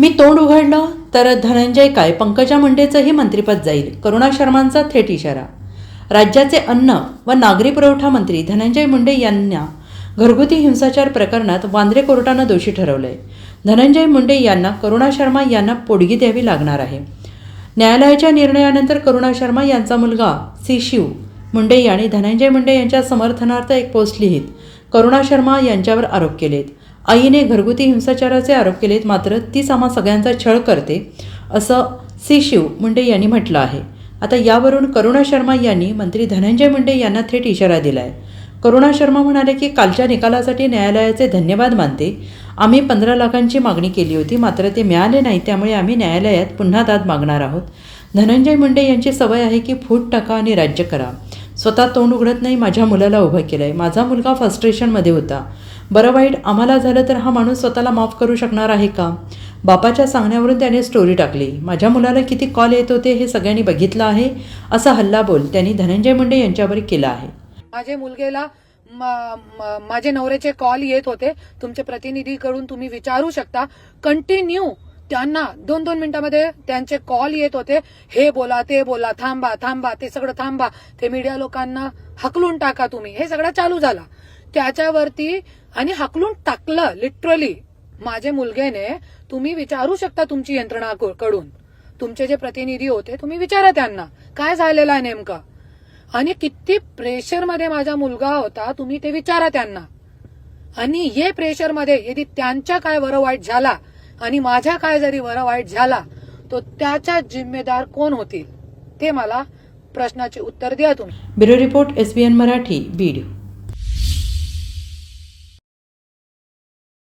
मी तोंड उघडलं तर धनंजय काय? पंकजा मुंडेचंही मंत्रिपद जाईल. करुणा शर्मांचा थेट इशारा. राज्याचे अन्न व नागरी पुरवठा मंत्री धनंजय मुंडे यांना घरगुती हिंसाचार प्रकरणात वांद्रे कोर्टानं दोषी ठरवलंय. धनंजय मुंडे यांना करुणा शर्मा यांना पोडगी द्यावी लागणार आहे. न्यायालयाच्या निर्णयानंतर करुणा शर्मा यांचा मुलगा सी. शिव मुंडे यांनी धनंजय मुंडे यांच्या समर्थनार्थ एक पोस्ट लिहित करुणा शर्मा यांच्यावर आरोप केलेत. आईने घरगुती हिंसाचाराचे आरोप केलेत मात्र तीच आम्हा सगळ्यांचा छळ करते असं सी शिव मुंडे यांनी म्हटलं आहे. आता यावरून करुणा शर्मा यांनी मंत्री धनंजय मुंडे यांना थेट इशारा दिला आहे करुणा शर्मा म्हणाले की कालच्या निकालासाठी न्यायालयाचे धन्यवाद मानते. आम्ही पंधरा लाखांची मागणी केली होती मात्र ते मिळाले नाही त्यामुळे आम्ही न्यायालयात पुन्हा दाद मागणार आहोत. धनंजय मुंडे यांची सवय आहे की फूट टाका आणि राज्य करा. स्वतः तोंड उघडत नाही माझ्या मुलाला उभं केलं आहे माझा मुलगा फ्रस्ट्रेशनमध्ये होता. बरं वाईट आम्हाला झालं तर हा माणूस स्वतःला माफ करू शकणार आहे का? बापाच्या सांगण्यावरून त्याने स्टोरी टाकली. माझ्या मुलाला किती कॉल येत होते हे सगळ्यांनी बघितलं आहे असा हल्ला बोल त्यांनी धनंजय मुंडे यांच्यावर केला आहे. माझ्या मुलगेला माझे नवऱ्याचे कॉल येत होते. तुमचे प्रतिनिधीकडून तुम्ही विचारू शकता. कंटिन्यू त्यांना दोन दोन मिनिटांमध्ये त्यांचे कॉल येत होते. हे बोला ते बोला थांबा थांबा ते सगळं थांबा. ते मीडिया लोकांना हकलून टाका तुम्ही. हे सगळं चालू झाला. त्याच्यावरती आणि हकलून टाकलं लिटरली माझे मुलगेने तुम्ही विचारू शकता तुमची यंत्रणा कडून. तुमचे जे प्रतिनिधी होते तुम्ही विचारा त्यांना. काय झालेलं आहे नेमकं? आणि किती प्रेशरमध्ये माझा मुलगा होता तुम्ही ते विचारा त्यांना. आणि हे प्रेशरमध्ये यदि त्यांच्या काय बरं वाईट झाला आणि माझ्या काय जरी बरं वाईट झाला तो त्याच्या जिम्मेदार कोण होतील? ते मला प्रश्नाचे उत्तर द्या तुम्ही. Bureau report S B N Marathi Beed.